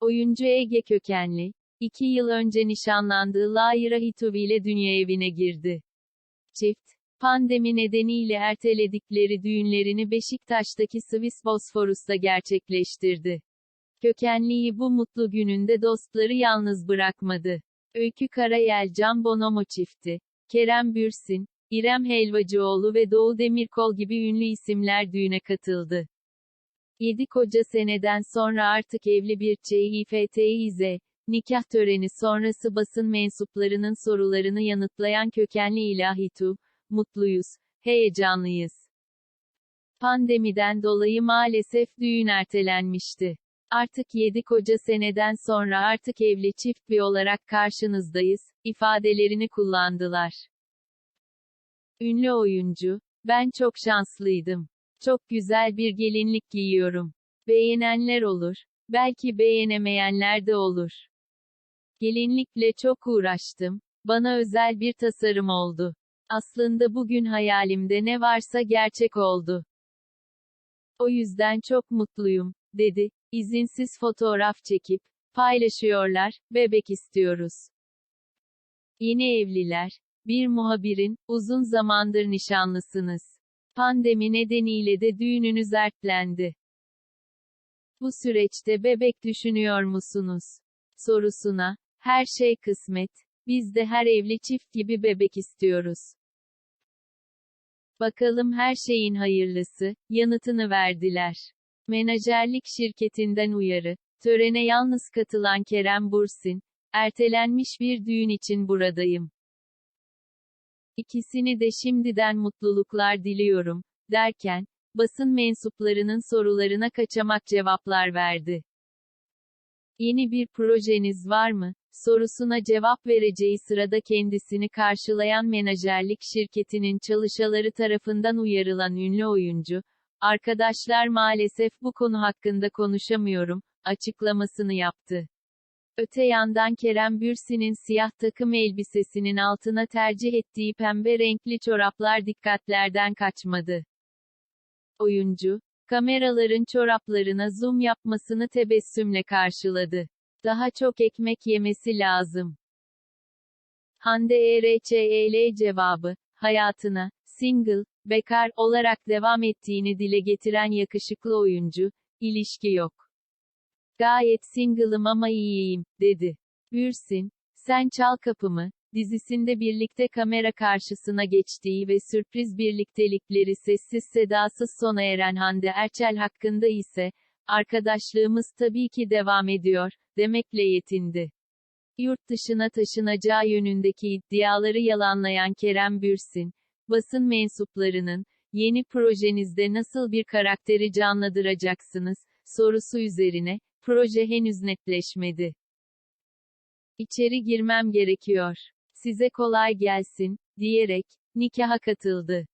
Oyuncu Ege kökenli, iki yıl önce nişanlandığı Layra Hituvi ile dünya evine girdi. Çift, pandemi nedeniyle erteledikleri düğünlerini Beşiktaş'taki Swiss Bosphorus'ta gerçekleştirdi. Kökenliyi bu mutlu gününde dostları yalnız bırakmadı. Öykü Karayel Can Bonomo çifti, Kerem Bürsin, İrem Helvacıoğlu ve Doğu Demirkol gibi ünlü isimler düğüne katıldı. 7 koca seneden sonra artık evli bir CİFTİZ, nikah töreni sonrası basın mensuplarının sorularını yanıtlayan kökenli ilahitu, mutluyuz, heyecanlıyız. Pandemiden dolayı maalesef düğün ertelenmişti. Artık 7 koca seneden sonra artık evli çift bir olarak karşınızdayız, ifadelerini kullandılar. Ünlü oyuncu, ben çok şanslıydım. Çok güzel bir gelinlik giyiyorum. Beğenenler olur. Belki beğenemeyenler de olur. Gelinlikle çok uğraştım. Bana özel bir tasarım oldu. Aslında bugün hayalimde ne varsa gerçek oldu. O yüzden çok mutluyum, dedi. İzinsiz fotoğraf çekip paylaşıyorlar. Bebek istiyoruz. Yeni evliler, bir muhabirin uzun zamandır nişanlısınız. Pandemi nedeniyle de düğününüz ertelendi. Bu süreçte bebek düşünüyor musunuz? Sorusuna, her şey kısmet, biz de her evli çift gibi bebek istiyoruz. Bakalım her şeyin hayırlısı, yanıtını verdiler. Menajerlik şirketinden uyarı, törene yalnız katılan Kerem Bursin, ertelenmiş bir düğün için buradayım. İkisini de şimdiden mutluluklar diliyorum, derken, basın mensuplarının sorularına kaçamak cevaplar verdi. Yeni bir projeniz var mı? sorusuna cevap vereceği sırada kendisini karşılayan menajerlik şirketinin çalışanları tarafından uyarılan ünlü oyuncu, arkadaşlar maalesef bu konu hakkında konuşamıyorum, açıklamasını yaptı. Öte yandan Kerem Bürsin'in siyah takım elbisesinin altına tercih ettiği pembe renkli çoraplar dikkatlerden kaçmadı. Oyuncu, kameraların çoraplarına zoom yapmasını tebessümle karşıladı. Daha çok ekmek yemesi lazım. Hande ERÇEL cevabı, hayatına, single, bekar olarak devam ettiğini dile getiren yakışıklı oyuncu, ilişki yok. Gayet single'ım ama iyiyim, dedi. Bürsin, Sen Çal Kapımı, dizisinde birlikte kamera karşısına geçtiği ve sürpriz birliktelikleri sessiz sedasız sona eren Hande Erçel hakkında ise, arkadaşlığımız tabii ki devam ediyor, demekle yetindi. Yurt dışına taşınacağı yönündeki iddiaları yalanlayan Kerem Bürsin, basın mensuplarının, yeni projenizde nasıl bir karakteri canlandıracaksınız, sorusu üzerine, proje henüz netleşmedi. İçeri girmem gerekiyor. Size kolay gelsin, diyerek, nikaha katıldı.